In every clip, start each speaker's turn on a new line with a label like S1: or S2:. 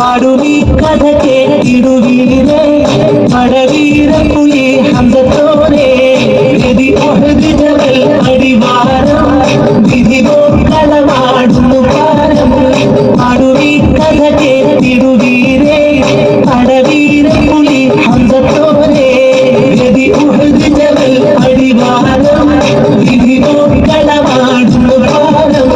S1: പാടുമീ കഥ കേട്ടിടുവീരേ പടവീരപ്പുലി ഹന്തത്തോടെ ഗതി ജബൽ അടിവാരം വിധി കളമാടുന്നു പാരം പാടുവീ കഥ കേട്ടിടുവീരേ പടവീരപ്പുലി ഹന്തത്തോടെ ഗതി ജബൽ അടിവാരം വിധി കളമാടുന്നു പാരം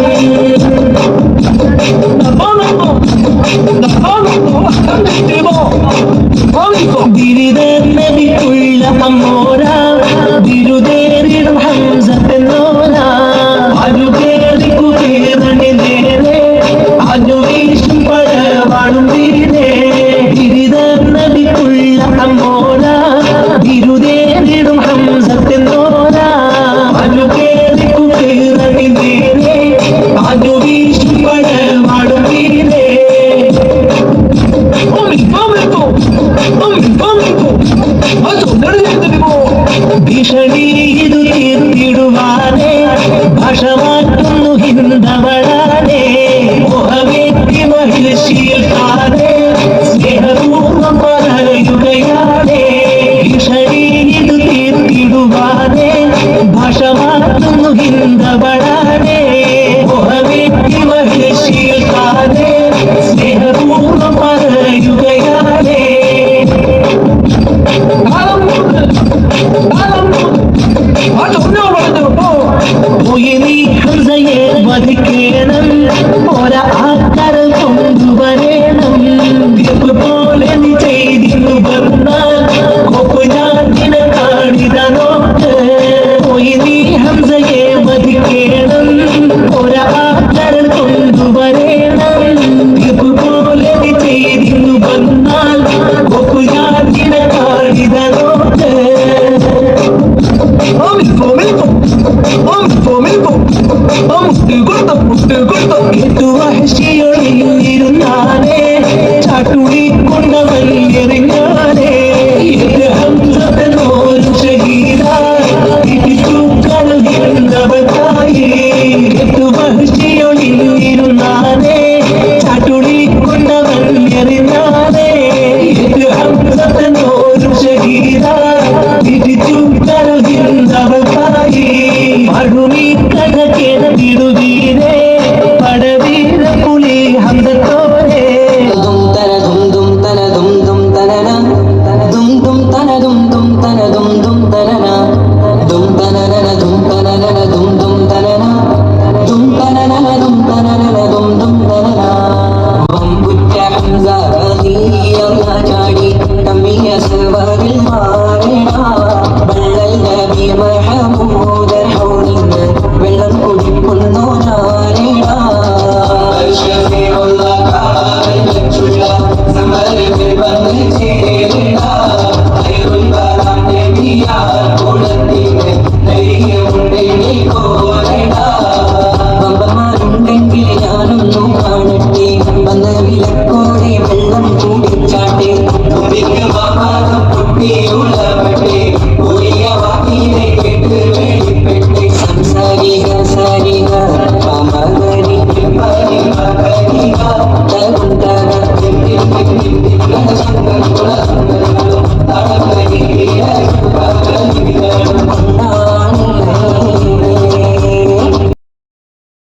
S1: പടവാണും വീരേ ബിരുദനബിക്കുള്ള അമ്മോര ബിരുദേറിടും ഹംസത്തെന്നോര അനുകേറി കുതേറണി നേരെ അനുവീശും പടവാണും വീരേ ഭീഷണി ഇത് തീർത്തിടുവാനേ ഭാഷ Oh, മനുഷ്യയൊഴിഞ്ഞിരുന്നാലേ ചാട്ടുളി കൊണ്ടവൻ എറിഞ്ഞാലേ ഒരു ശരീരിച്ചു കളയുന്നവനായി. മനുഷ്യയൊഴിഞ്ഞിരുന്നാലേ ചാട്ടുളി കൊണ്ടവൻ എറിഞ്ഞാലേ ഒരു ശരീര തിരിച്ചു Bị lũ.